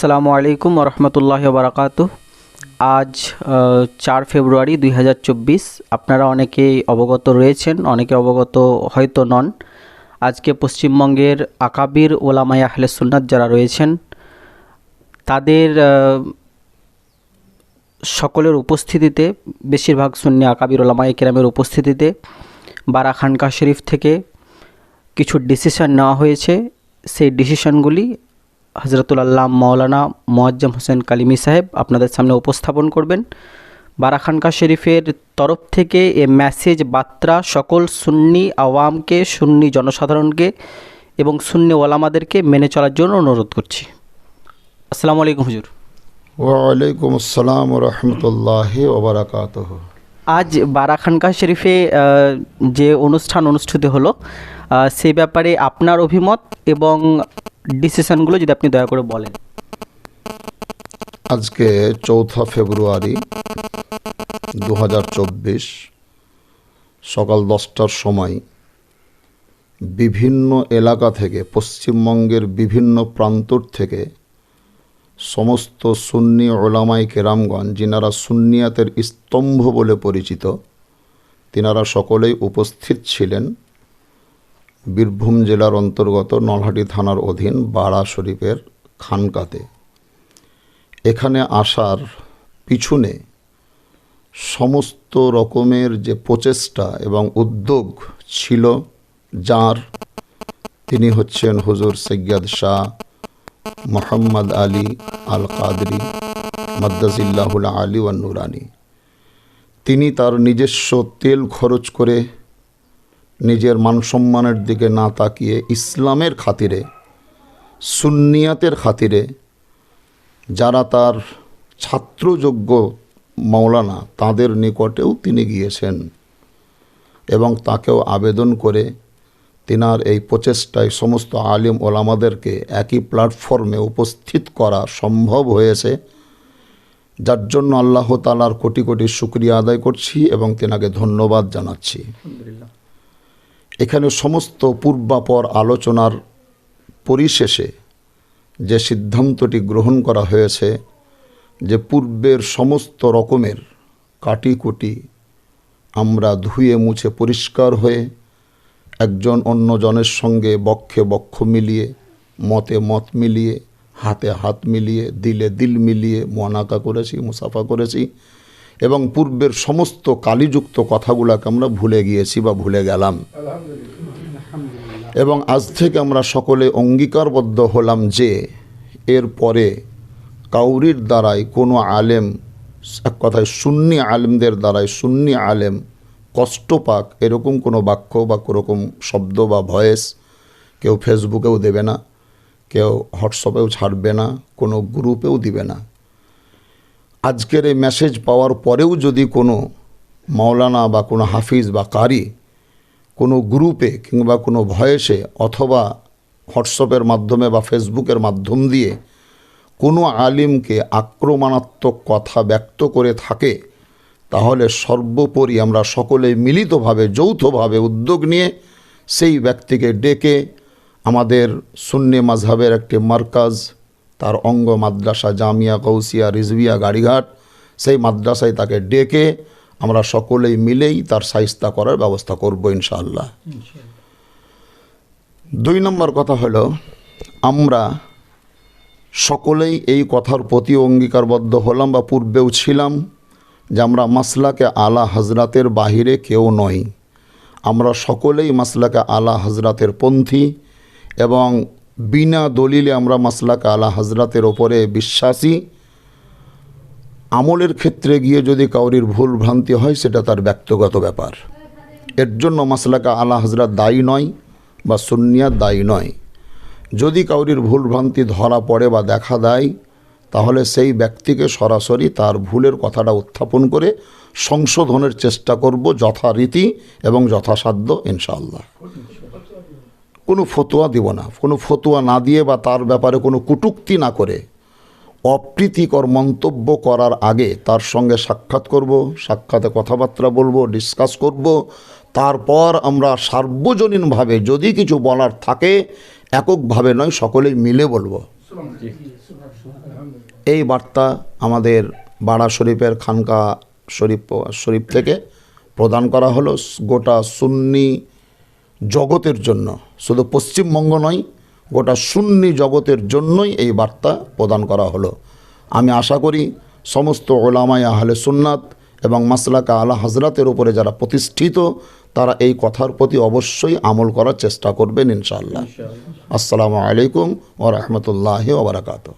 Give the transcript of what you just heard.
আসসালামু আলাইকুম রহমতুল্লাহ বারাকাত আজ চার ফেব্রুয়ারি দুই হাজার চব্বিশ। আপনারা অনেকেই অবগত রয়েছেন, অনেকে অবগত হয়তো নন। আজকে পশ্চিমবঙ্গের আকাবির ওলামাই আহলে সুন্নাত যারা রয়েছেন, তাদের সকলের উপস্থিতিতে, বেশিরভাগ সুন্নি আকাবির ওলামাই কেরামের উপস্থিতিতে, বারা খানকা শরীফ থেকে কিছু ডিসিশন নেওয়া হয়েছে। সেই ডিসিশনগুলি হজরতুল আল্লাহ মাওলানা মোয়াজ্জম হোসেন কালিমি সাহেব আপনাদের সামনে উপস্থাপন করবেন। বারাখানকা শরীফের তরফ থেকে এ মেসেজ বার্তা সকল সুন্নি আওয়ামকে সুন্নি জনসাধারণকে এবং সুন্নি ওলামাদেরকে মেনে চলার জন্য অনুরোধ করছি। আসসালামু আলাইকুম হুজুর। ওয়ালাইকুম আসসালাম রহমতুল্লাহ ওবরাকাত আজ বারাখানকা শরীফে যে অনুষ্ঠান অনুষ্ঠিত হলো সেই ব্যাপারে আপনার অভিমত এবং ডিসিশনগুলো যদি আপনি দয়া করে বলেন। আজকে চৌঠা ফেব্রুয়ারি দু হাজার চব্বিশ সকাল দশটার সময় বিভিন্ন এলাকা থেকে, পশ্চিমবঙ্গের বিভিন্ন প্রান্তর থেকে সমস্ত সুন্নি ওলামাই কেরামগঞ্জ যিনারা সুন্নিয়াতের স্তম্ভ বলে পরিচিত, তিনারা সকলেই উপস্থিত ছিলেন। বীরভূম জেলার অন্তর্গত নলহাটি থানার অধীন বাড়া শরীফের খানকাতে। এখানে আসার পিছনে সমস্ত রকমের যে প্রচেষ্টা এবং উদ্যোগ ছিল, যার তিনি হচ্ছেন হুজুর সৈয়দ শাহ মোহাম্মদ আলী আল কাদরি মাদ্দাজিল্লাহুল আলী ওয়ান নুরানি তিনি তার নিজস্ব তেল খরচ করে নিজের মানসম্মানের দিকে না তাকিয়ে ইসলামের খাতিরে, সুন্নিয়াতের খাতিরে যারা তার ছাত্রযোগ্য মৌলানা তাদের নিকটেও তিনি গিয়েছেন এবং তাকেও আবেদন করে তিনার এই প্রচেষ্টায় সমস্ত আলিম ওলামাদেরকে একই প্ল্যাটফর্মে উপস্থিত করা সম্ভব হয়েছে, যার জন্য আল্লাহ তালার কোটি কোটি শুক্রিয়া আদায় করছি এবং তেনাকে ধন্যবাদ জানাচ্ছি। এখানে সমস্ত পূর্বাপর আলোচনার পরিশেষে যে সিদ্ধান্তটি গ্রহণ করা হয়েছে, যে পূর্বের সমস্ত রকমের কাটিকুটি আমরা ধুয়ে মুছে পরিষ্কার হয়ে একজন অন্যজনের সঙ্গে বক্ষে বক্ষ মিলিয়ে, মতে মত মিলিয়ে, হাতে হাত মিলিয়ে, দিলে দিল মিলিয়ে মোয়ানাকা করেছি, মুসাফা করেছি এবং পূর্বের সমস্ত কালিযুক্ত কথাগুলোকে আমরা ভুলে গিয়েছি বা ভুলে গেলাম। এবং আজ থেকে আমরা সকলে অঙ্গীকারবদ্ধ হলাম যে, এর পরে কাউরির দ্বারাই কোনো আলেম, এক কথায় সুন্নি আলেমদের দ্বারাই সুন্নি আলেম কষ্ট পাক, এরকম কোনো বাক্য বা কোরকম শব্দ বা ভয়েস কেউ ফেসবুকেও দেবে না, কেউ হোয়াটসঅ্যাপেও ছাড়বে না, কোনো গ্রুপেও দিবে না। আজকের এই মেসেজ পাওয়ার পরেও যদি কোনো মাওলানা বা কোনো হাফিজ বা কারি কোনো গ্রুপে কিংবা কোনো ভয়েসে অথবা হোয়াটসঅ্যাপের মাধ্যমে বা ফেসবুকের মাধ্যম দিয়ে কোনো আলিমকে আক্রমণাত্মক কথা ব্যক্ত করে থাকে, তাহলে সর্বোপরি আমরা সকলে মিলিতভাবে, যৌথভাবে উদ্যোগ নিয়ে সেই ব্যক্তিকে ডেকে আমাদের সুন্নি মাঝহাবের একটি মার্কাজ, তার অঙ্গ মাদ্রাসা জামিয়া কৌসিয়া রিজভিয়া গাড়িঘাট, সেই মাদ্রাসায় তাকে ডেকে আমরা সকলেই মিলেই তার সাহিস্তা করার ব্যবস্থা করব ইনশাআল্লাহ। দুই নম্বর কথা হলো, আমরা সকলেই এই কথার প্রতি অঙ্গীকারবদ্ধ হলাম বা পূর্বেও ছিলাম যে আমরা মাসলাকে আলা হজরাতের বাহিরে কেউ নই। আমরা সকলেই মাসলাকে আলা হজরাতের পন্থী এবং বিনা দলিলে আমরা মাসলাকে আলা হজরাতের ওপরে বিশ্বাসী। আমলের ক্ষেত্রে গিয়ে যদি কাউরির ভুল ভ্রান্তি হয়, সেটা তার ব্যক্তিগত ব্যাপার। এর জন্য মাসলাকা আলা হজরত দায়ী নয় বা সুন্নিয়া দায়ী নয়। যদি কাউরির ভুল ভ্রান্তি ধরা পড়ে বা দেখা দেয়, তাহলে সেই ব্যক্তিকে সরাসরি তার ভুলের কথাটা উত্থাপন করে সংশোধনের চেষ্টা করব যথারীতি এবং যথাসাধ্য, ইনশাআল্লাহ। কোনো ফতোয়া দিব না। কোনো ফতোয়া না দিয়ে বা তার ব্যাপারে কোনো কটূক্তি না করে অপ্রীতিকর মন্তব্য করার আগে তার সঙ্গে সাক্ষাৎ করব, সাক্ষাতে কথাবার্তা বলব ডিসকাস করব। তারপর আমরা সার্বজনীনভাবে যদি কিছু বলার থাকে, এককভাবে নয়, সকলেই মিলে বলব। এই বার্তা আমাদের বাড়া শরীফের খানকা শরীফ শরীফ থেকে প্রদান করা হলো গোটা সুন্নি জগতের জন্য। শুধু পশ্চিমবঙ্গ নয় গোটা সুন্নি জগতের জন্যই এই বার্তা প্রদান করা হলো। আমি আশা করি সমস্ত ওলামায় আহলে সুন্নাত এবং মাসলাকা আলা হাজরাতের উপরে যারা প্রতিষ্ঠিত, তারা এই কথার প্রতি অবশ্যই আমল করার চেষ্টা করবেন ইনশাআল্লাহ। আসসালামু আলাইকুম ও রহমতুল্লাহ ওবরাকাতু